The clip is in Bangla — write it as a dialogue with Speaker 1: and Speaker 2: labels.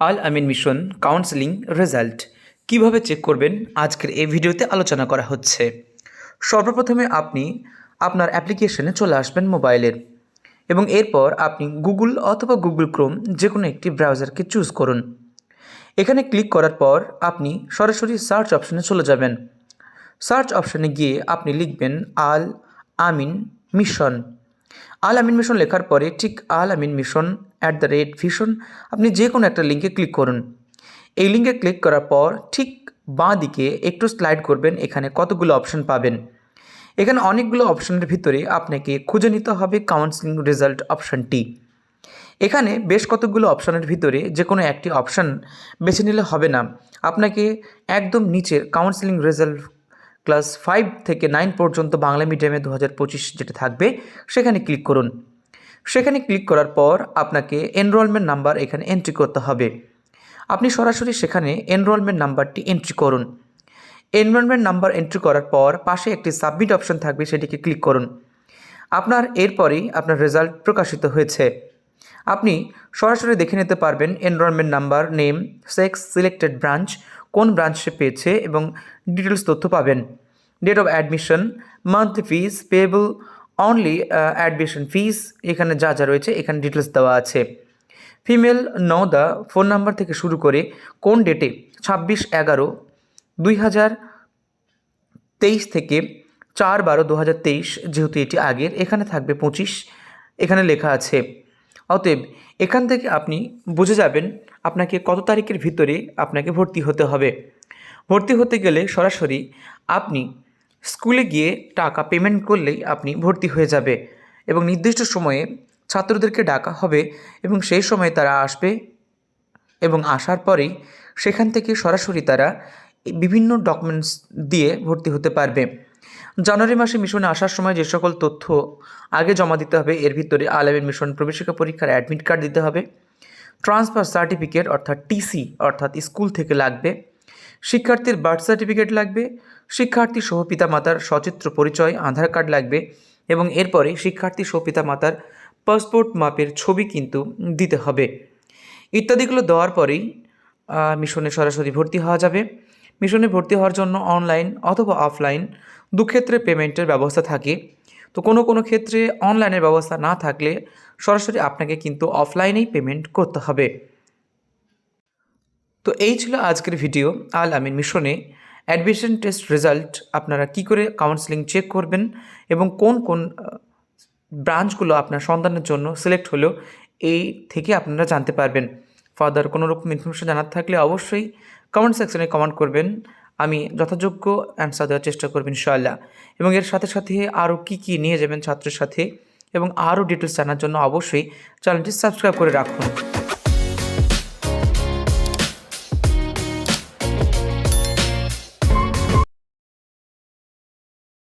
Speaker 1: Al Amin mission counselling result. কীভাবে চেক করবেন? আজকের এই ভিডিওতে আলোচনা করা হচ্ছে। সর্বপ্রথমে আপনি আপনার অ্যাপ্লিকেশনে চলে আসবেন মোবাইলের এবং এরপর আপনি গুগল অথবা গুগল ক্রোম যে কোনো একটি ব্রাউজারকে চুজ করুন। এখানে ক্লিক করার পর আপনি সরাসরি সার্চ অপশনে চলে যাবেন। সার্চ অপশনে গিয়ে আপনি লিখবেন আল আমিন মিশন। আল আমিন মিশন লেখার পরে ঠিক Al Amin mission at the rate vision আপনি যে কোনো একটা লিঙ্কে ক্লিক করুন। এই লিঙ্কে ক্লিক করার পর ঠিক বাঁ দিকে একটু স্লাইড করবেন, এখানে কতগুলো অপশন পাবেন। এখানে অনেকগুলো অপশনের ভিতরে আপনাকে খুঁজে নিতে হবে কাউন্সিলিং রেজাল্ট অপশনটি এখানে বেশ কতগুলো অপশনের ভিতরে যে কোনো একটি অপশন বেছে নিলে হবে না। আপনাকে একদম নিচের কাউন্সিলিং রেজাল্ট ক্লাস ফাইভ থেকে নাইন পর্যন্ত বাংলা মিডিয়ামে দু হাজার পঁচিশ যেটা থাকবে, সেখানে ক্লিক করুন। সেখানে ক্লিক করার পর আপনাকে এনরোলমেন্ট নাম্বার এখানে এন্ট্রি করতে হবে। আপনি সরাসরি সেখানে এনরোলমেন্ট নাম্বারটি এন্ট্রি করুন। এনরোলমেন্ট নাম্বার এন্ট্রি করার পর পাশে একটি সাবমিট অপশন থাকবে, সেটিকে ক্লিক করুন। আপনার এরপরেই আপনার রেজাল্ট প্রকাশিত হয়েছে। আপনি সরাসরি দেখে নিতে পারবেন enrolment number name sex selected branch কোন ব্রাঞ্চে পেয়েছে এবং ডিটেলস তথ্য পাবেন। Date of admission monthly fees payable only admission fees এখানে যা যা রয়েছে, এখানে ডিটেলস দেওয়া আছে। ফিমেল নওদা ফোন নাম্বার থেকে শুরু করে কোন ডেটে ছাব্বিশ এগারো, দুই হাজার তেইশ থেকে চার বারো দু হাজার তেইশ, যেহেতু এটি আগের, এখানে থাকবে পঁচিশ, এখানে লেখা আছে। অতএব, এখান থেকে আপনি বুঝে যাবেন আপনাকে কত তারিখের ভিতরে আপনাকে ভর্তি হতে হবে। ভর্তি হতে গেলে সরাসরি আপনি স্কুলে গিয়ে টাকা পেমেন্ট করলেই আপনি ভর্তি হয়ে যাবে এবং নির্দিষ্ট সময়ে ছাত্রদেরকে ডাকা হবে এবং সেই সময় তারা আসবে এবং আসার পরেই সেখান থেকে সরাসরি তারা বিভিন্ন ডকুমেন্টস দিয়ে ভর্তি হতে পারবে। জানুয়ারি মাসে মিশনে আসার সময় যে সকল তথ্য আগে জমা দিতে হবে, এর ভিতরে আলামিন মিশন প্রবেশিকা পরীক্ষার অ্যাডমিট কার্ড দিতে হবে ট্রান্সফার সার্টিফিকেট অর্থাৎ টিসি অর্থাৎ স্কুল থেকে লাগবে শিক্ষার্থীর বার্থ সার্টিফিকেট লাগবে, শিক্ষার্থী সহ পিতামাতার সচিত্র পরিচয়, আধার কার্ড লাগবে এবং এরপরে শিক্ষার্থী সহ পিতামাতার পাসপোর্ট মাপের ছবি কিন্তু দিতে হবে। ইত্যাদিগুলো দেওয়ার পরেই মিশনে সরাসরি ভর্তি হওয়া যাবে। মিশনে ভর্তি হওয়ার জন্য অনলাইন অথবা অফলাইন দুক্ষেত্রে পেমেন্টের ব্যবস্থা থাকে। তো কোনো কোনো ক্ষেত্রে অনলাইনের ব্যবস্থা না থাকলে সরাসরি আপনাকে কিন্তু অফলাইনেই পেমেন্ট করতে হবে। তো এই ছিল আজকের ভিডিও। আল আমিন মিশনে। অ্যাডমিশন টেস্ট রেজাল্ট আপনারা কি করে কাউন্সেলিং চেক করবেন এবং কোন কোন ব্রাঞ্চগুলো আপনার সন্তানের জন্য সিলেক্ট হলো এই থেকে আপনারা জানতে পারবেন। ফার্দার কোনো রকম ইনফরমেশন জানার থাকলে অবশ্যই কমেন্ট সেকশনে কমেন্ট করবেন। আমি যথাযোগ্য অ্যান্সার দেওয়ার চেষ্টা করবেন ইনশাআল্লাহ। এবং এর সাথে সাথে আরও কী কী নিয়ে যাবেন ছাত্রের সাথে এবং আরও ডিটেলস জানার জন্য অবশ্যই চ্যানেলটি সাবস্ক্রাইব করে রাখুন।